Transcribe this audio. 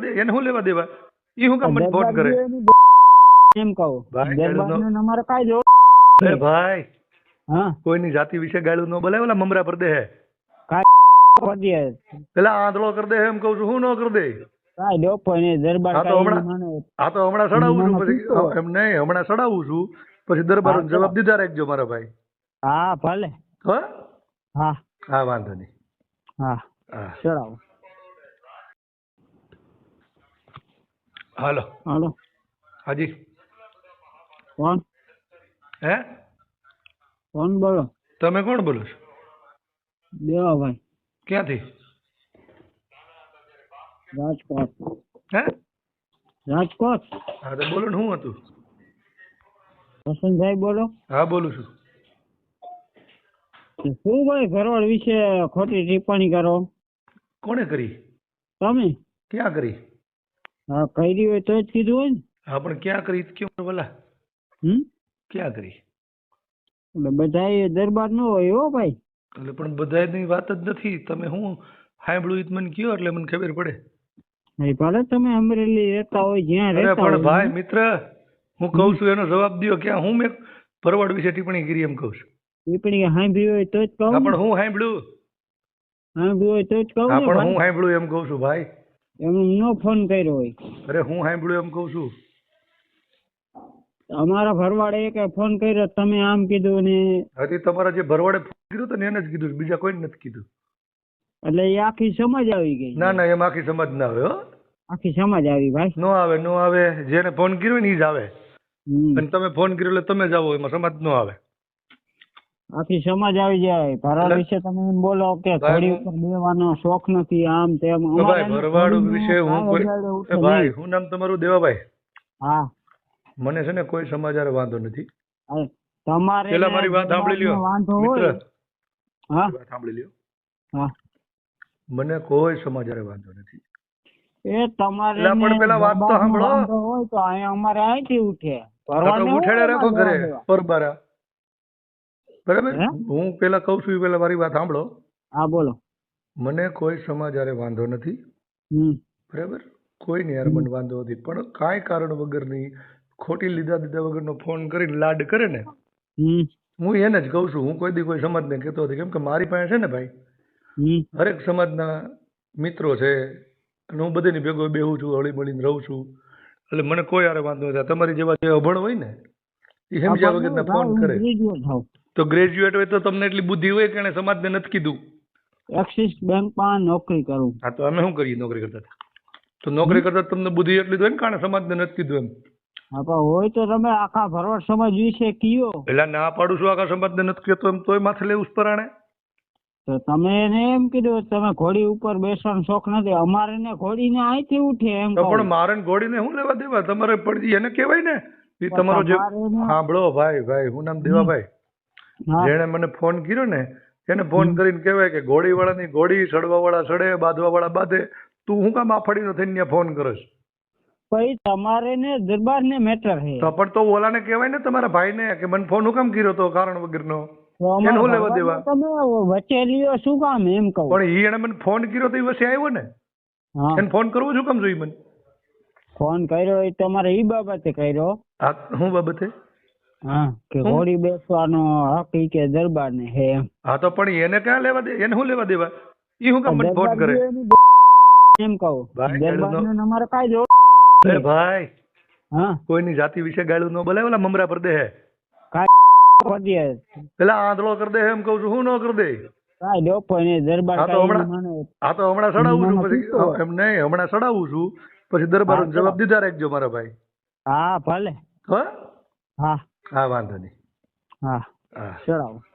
લેવા દે એને શું લેવા દેવા? એ હું કામ મને ફોન કરે? એમ કહો. ભાઈ, અમારે કાંઈ જો એ ભાઈ હા. કોઈની જાતિ વિશે ગાળું ન બોલાય ઓલા મમરા પર દે હે. પેલા આંધળો કર દે એમ કહું છું હું ન કર દે? કાંઈ ડોપો નહીં દરબાર હા તો હમણાં- આ તો હમણાં સડાવું છું પછી એમ નહીં હમણાં સડાવું છું પછી દરબાર જવાબ દીધા રાખજો મારા ભાઈ. હા ભલે. હા? હા. વાંધો નહીં. હા. હા. ચડાવો હાલો. હાલો. હાજી. કોણ? હે? કોણ બોલો? તમે કોણ બોલો છો? દેવાભાઈ. ક્યાંથી? રાજકોટ. હે? રાજકોટ? હા તો બોલો શું હતું? વસંતભાઈ બોલો. હા બોલું છું. શું ભાઈ ઘરવાળ વિશે ખોટી ટિપ્પણી કરો? કોણે કરી? તમે? ક્યાં કરી? હા કરી હોય તો જ કીધું હોય ને. હા પણ ક્યાં કરી કેમ બોલા હમ? ક્યાં કરી? એટલે બધા દરબાર નો હોય હો ભાઈ. એટલે પણ બધાની વાત જ નથી. તમે હું સાંભળ્યું મને કયો એટલે મને ખબર પડે. નહીં ભલે તમે અમરેલી રહેતા હોય જ્યાં રહેતા પણ ભાઈ મિત્ર હું કહું છું એનો જવાબ દો ક્યાં હું મેં ભરવાડ વિશે ટિપ્પણી કરી એમ કહું છું. ટિપ્પણી સાંભળી હોય તો જ કહું પણ હું સાંભળ્યું સાંભળ્યું હોય તો જ કહું પણ હું સાંભળ્યું એમ કહું છું ભાઈ. એમ નો ફોન કર્યો હોય. અરે હું સાંભળ્યું એમ કહું છું. અમારા ભરવાડે એક ફોન કર્યો તમે આમ કીધું ને હજી તમારા જે ભરવાડે ફોન કીધું તો એને જ કીધું બીજા કોઈ નથી કીધું. એટલે એ આખી સમજ આવી ગઈ. ના ના એમ આખી સમજ ના આવે હો. આખી સમજ આવી ભાઈ. નો આવે નો આવે જેને ફોન કર્યો ને ઈ જ આવે. અને તમે ફોન કર્યો એટલે તમે જ આવો એમાં સમજ નો આવે. આખી સમજ આવી જાય. ભરવાડ વિશે તમે એમ બોલો કે ઘોડી ઉપર દેવાનો શોખ નથી આમ તેમ. ભાઈ ભરવાડ વિશે હું ભાઈ હું નામ તમારું દેવાભાઈ? હા. મને છે ને કોઈ સમાચાર વાંધો નથી. તમારે પેલા મારી વાત સાંભળી લ્યો મિત્ર. હા? સાંભળી લ્યો. હા. મને કોઈ સમાચાર વાંધો નથી. એ તમારે પણ પેલા વાત તો સાંભળો. હોય તો અહીંયા અમારે અહીંથી ઉઠે. ભરવાડ ઉઠેડે રાખો ઘરે પરબારા. બરાબર? હું? પેલા કહું છું એ પેલા મારી વાત સાંભળો. હા બોલો. મને કોઈ સમાજ સમાચારે વાંધો નથી. બરાબર? કોઈ નહીં મને વાંધો નથી. પણ કાંઈ કારણ વગરની ખોટી લીધા દીધા વગરનો ફોન કરીને લાડ કરે ને હું એને જ કહું છું હું કોઈ દી કોઈ સમાજને કહેતો નથી. કેમ કે મારી પાસે છે ને ભાઈ હરેક સમાજના મિત્રો છે અને હું બધાની ભેગો બેહું છું હળી મળીને રહું છું. એટલે મને કોઈ હારે વાંધો નથી. તમારી જેવા જે અભણ હોય ને એ સમજ્યા વગરના ફોન કરે. તો ગ્રેજ્યુએટ હોય તો તમને એટલી બુદ્ધિ હોય કે એને સમાજને નથી કીધું? એક્સિસ બેંકમાં નોકરી કરું. હા તો અમે શું કરીએ નોકરી કરતા? તો નોકરી કરતા તમને બુદ્ધિ એટલી હોય ને કારણે સમાજને નથી કીધું એમ? હા પણ હોય તો તમે આખા ભરવાડ સમાજ વિશે કયો. પેલા ના પાડું છું આખા સમાજને નથી કહેતો એમ તોય માથે લેવું પરાણે? તો તમે એને એમ કીધું તમે ઘોડી ઉપર બેસવાનો શોખ નથી અમારે ને ઘોડીને અહીંથી ઉઠે એમ પણ મારે ઘોડીને શું લેવા દેવા? તમારે પડજી એને કહેવાય ને. એ તમારો જે સાંભળો ભાઈ ભાઈ હું નામ દેવાભાઈ. જેણે મને ફોન કર્યો ને એને ફોન કરીને કહેવાય કે ઘોડી વાળાની ઘોડી સડવા વાળા સડે બાંધવા વાળા બાંધે. તું હું કામ આફડીનો થઈને ત્યાં ફોન કરસ પછી તમારે ને દરબાર ને મેટર હે તો પણ તો ઓલાને કહેવાય ને તમારા ભાઈને કે મને ફોન હું કામ કર્યો તો કારણ વગરનો? નો એને હું શું લેવા દેવા? તમે વચ્ચે લ્યો શું કામ એમ કહો? પણ ઈ એને મને ફોન કર્યો તો એ વચ્ચે આવ્યો ને? એને ફોન કરવો શું કામ જોઈ મને? ફોન કર્યો એ તમારે ઈ બાબતે કર્યો. આ શું બાબતે? હા કે ઘોડી બેસવાનો હક ઈ કે દરબાર ને હે હા તો પણ એને ક્યાં લેવા દે? એને શું લેવા દેવા? ઈ શું કામ મને ફોન કરે? દરબારની બ- એમ કહું. દરબાર ને અમારે કાંઈ જો એ ભાઈ હા. કોઈની જાતિ વિશે ગાળું ન બોલાય? ઓલા મમરા પર દે હે. કાંઈ પડીએ પેલા આંધળો કર દે એમ કહું છું હું ન કર દે? કાંઈ ડોપો દરબાર હા તો હમણાં સડાવું છું પછી એમ નહીં હમણાં સડાવું છું પછી દરબાર જવાબ દીધા રાખજો મારા ભાઈ. હા ભલે. હો? હા. વાંધો નહીં. હા. હા. ચડાવો.